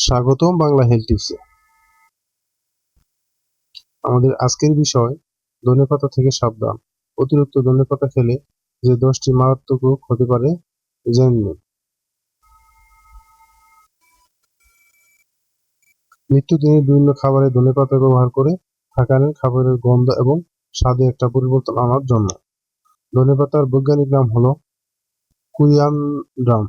স্বাগতম বাংলা হেলথ টিপসে আমাদের আজকের বিষয় ধনেপাতা থেকে সাবধান। অতিরিক্ত ধনেপাতা খেলে যে দশটি মারাত্মক রোগ হতে পারে জেনে নিন নিত্যদিনের বিভিন্ন খাবারে ধনেপাতা ব্যবহার করে থাকেন খাবারের গন্ধ এবং স্বাদে একটা পরিবর্তন আনার জন্য। ধনেপাতার বৈজ্ঞানিক নাম হলো কুরিয়ানড্রাম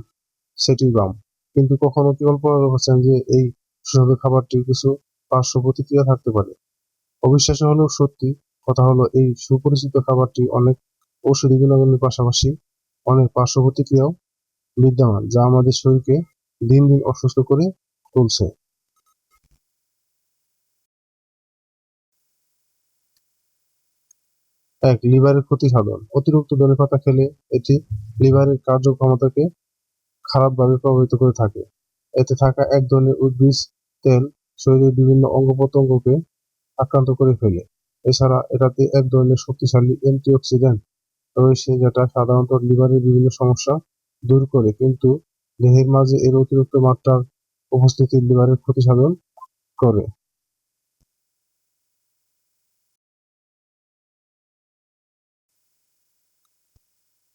সেটিগ্রাম কিন্তু কখনো কি কল্পনা করেছেন যে এই সুস্বাদু খাবারটির কিছু পার্শ্ব প্রতিক্রিয়া থাকতে পারে? অবিশ্বাস্য হলেও সত্যি, কথা হলো এই সুপরিচিত খাবারটি অনেক ঔষধি গুণাগুণের পাশাপাশি অনেক পার্শ্ব প্রতিক্রিয়াও বিদ্যমান, যা আমাদের শরীরকে দিন দিন অসুস্থ করে তুলছে। এক, লিভারের ক্ষতি সাধন অতিরিক্ত ধনেপাতা খেলে এটি লিভারের কার্যক্ষমতাকে খারাপভাবে প্রভাবিত করে থাকে। এতে থাকা এক ধরনের উদ্ভিদ তেল শরীরের বিভিন্ন অঙ্গ প্রত্যঙ্গকে আক্রান্ত করে ফেলে। এছাড়া এটাতে এক ধরনের শক্তিশালী অ্যান্টিঅক্সিডেন্ট রয়েছে, যেটা সাধারণত লিভারের বিভিন্ন সমস্যা দূর করে, কিন্তু দেহের মাঝে এর অতিরিক্ত মাত্রার উপস্থিতি লিভারের ক্ষতি সাধন করে।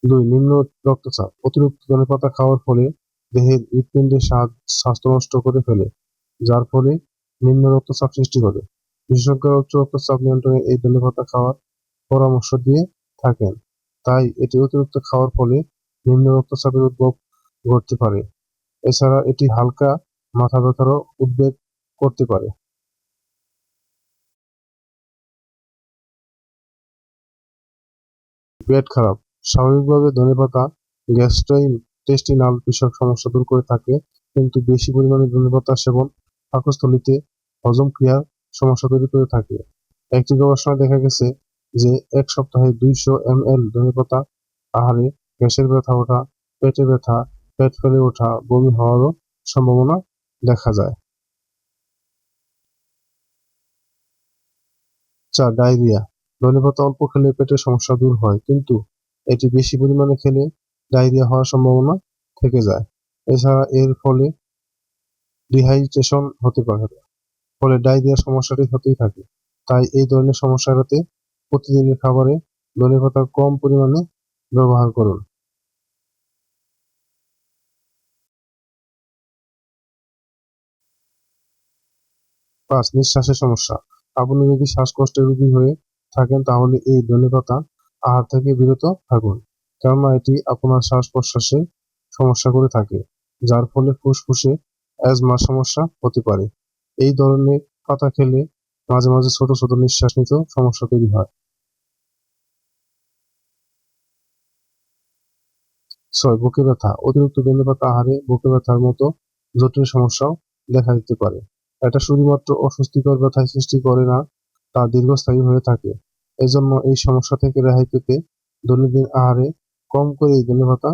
দুই নিম্ন রক্তচাপ, অতিরিক্ত ধনেপাতা খাওয়ার ফলে দেহের হৃৎপিণ্ডের স্বাস্থ্য নষ্ট করে ফেলে, যার ফলে নিম্ন রক্তচাপ সৃষ্টি করে। বিশেষজ্ঞরা উচ্চ রক্তচাপ নিয়ন্ত্রণে এই ধনেপাতা খাওয়ার পরামর্শ দিয়ে থাকেন, তাই এটি অতিরিক্ত খাওয়ার ফলে নিম্ন রক্তচাপের উদ্ভব ঘটতে পারে। এছাড়া এটি হালকা মাথা ব্যথারও উদ্বেগ করতে পারে। পেট খারাপ স্বাভাবিকভাবে ধনেপাতা গ্যাস্ট্রোইন্টেস্টিনাল বিষয়ক সমস্যা দূর করে থাকে, কিন্তু বেশি পরিমাণে ধনেপাতা সেবন, পাকস্থলীতে হজম ক্রিয়ার সমস্যা তৈরি করে থাকে। একটি গবেষণায় দেখা গেছে যে এক সপ্তাহে দুইশো এমএল ধনেপাতা আহারে গ্যাসের ব্যথা ওঠা, পেটে ব্যথা, পেট ফেলে ওঠা, বমি হওয়ারও সম্ভাবনা দেখা যায়। চার, ডায়রিয়া। ধনেপাতা অল্প খেলে পেটের সমস্যা দূর হয়, কিন্তু এটি বেশি পরিমাণে খেলে ডায়রিয়া হওয়ার সম্ভাবনা থেকে যায়। এছাড়া এর ফলে ডিহাইড্রেশন হতে পারে, ফলে ডায়রিয়ার সমস্যাটি হতেই থাকে। তাই এই ধরনের সমস্যা এড়াতে প্রতিদিনের খাবারে ধনেপাতা কম পরিমাণে ব্যবহার করুন। পাঁচ, নিঃশ্বাসের সমস্যা। আপনি যদি শ্বাসকষ্টের রোগী হয়ে থাকেন, তাহলে এই ধনেপাতা আহার থেকে বিরত থাকুন। কেননা এটি আপনার শ্বাস প্রশ্বাসে সমস্যা করে থাকে, যার ফলে ফুসফুসে অ্যাজমার সমস্যা হতে পারে। এই ধরনের পাতা খেলে মাঝে মাঝে ছোট ছোট নিঃশ্বাস নিতেও সমস্যা তৈরি হয়। ছয়, বুকে ব্যথা। অতিরিক্ত ধনেপাতা আহারে বুকে ব্যথার মতো জটিল সমস্যাও দেখা দিতে পারে। এটা শুধুমাত্র অস্বস্তিকর ব্যথায় সৃষ্টি করে না, তা দীর্ঘস্থায়ী হয়ে থাকে। এজন্য এই সমস্যা থেকে রেহাই পেতে দৈনন্দিন আহারে কম করে এই ধনেপাতা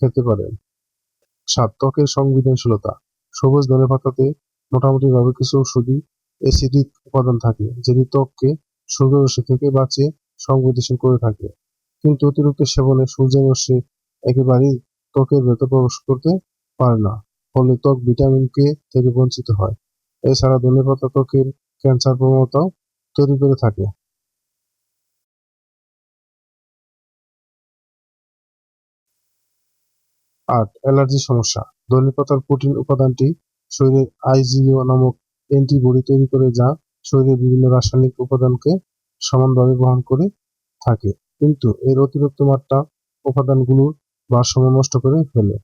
খেতে পারেন। সাত, ত্বকের সংবেদনশীলতা। সবুজ ধনেপাতাতে মোটামুটিভাবে কিছু ওষুধি অ্যাসিডিক উপাদান থাকে, যেটি ত্বককে সূর্যরশ্মি থেকে বাঁচিয়ে সংবেদনশীল করে থাকে। কিন্তু অতিরিক্ত সেবনে সূর্যের রশ্মি একেবারেই ত্বকের ভেতর প্রবেশ করতে পারে না, ফলে ত্বক ভিটামিন কে থেকে বঞ্চিত হয়। এছাড়া ধনেপাতা ত্বকের ক্যান্সার প্রবণতাও তৈরি করে থাকে। আট অ্যালার্জি সমস্যা। ধনেপাতার প্রোটিন উপাদানটি শরীরের আইজিও নামক অ্যান্টিবডি তৈরি করে যা শরীরের বিভিন্ন রাসায়নিক উপাদানকে সমানভাবে বহন করে থাকে। কিন্তু এর অতিরিক্ত মাত্রা উপাদানগুলোর ভারসাম্য নষ্ট করে ফেলে,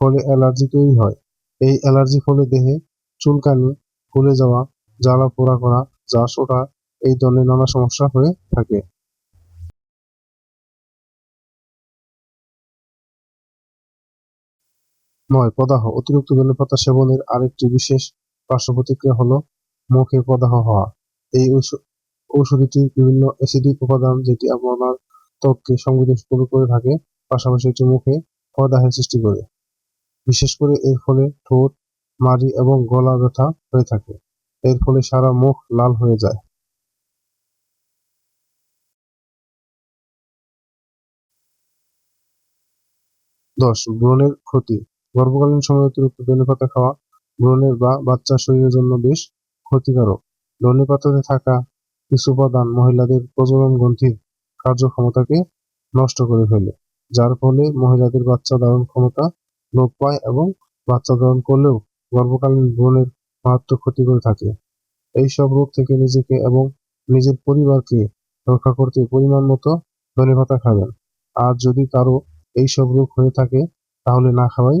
ফলে অ্যালার্জি তৈরি হয়। এই অ্যালার্জি ফলে দেহে চুলকানি ফুলে যাওয়া, জ্বালা পোড়া করা ঝাঁস ওঠা, এই ধরনের নানা সমস্যা হয়ে থাকে। নয়, প্রদাহ। অতিরিক্ত ধনেপাতা সেবনের আরেকটি বিশেষ পার্শ্বপ্রতিক্রিয়া হলো মুখে প্রদাহ হওয়া। এই ঔষধিটি বিভিন্ন অ্যাসিডিক উপাদান যেটি আপনার ত্বককে সংবেদনশীল করে থাকে, পাশাপাশি এটি মুখে প্রদাহের সৃষ্টি করে। বিশেষ করে এর ফলে ঠোঁট, মাড়ি এবং গলা ব্যথা হয়ে থাকে। এর ফলে সারা মুখ লাল হয়ে যায়। দশ, ব্রণের ক্ষতি। গর্ভকালীন সময়ে অতিরিক্ত ধনেপাতা খাওয়া ব্রণের বা বাচ্চার শরীরের জন্য বেশ ক্ষতিকারক। ধনে পাতাতে থাকা কিছু উপাদান মহিলাদের প্রজনন গ্রন্থির কার্যক্ষমতাকে নষ্ট করে ফেলে, যার ফলে মহিলাদের বাচ্চা ধারণ ক্ষমতা লোপ পায় এবং বাচ্চা ধারণ করলেও গর্ভকালীন ব্রণের মারাত্মক ক্ষতি করে থাকে। এই সব রোগ থেকে নিজেকে এবং নিজের পরিবারকে রক্ষা করতে পরিমাণ মতো ধনে পাতা খাবেন। আর যদি কারও এই সব রোগ হয়ে থাকে, তাহলে না খাওয়াই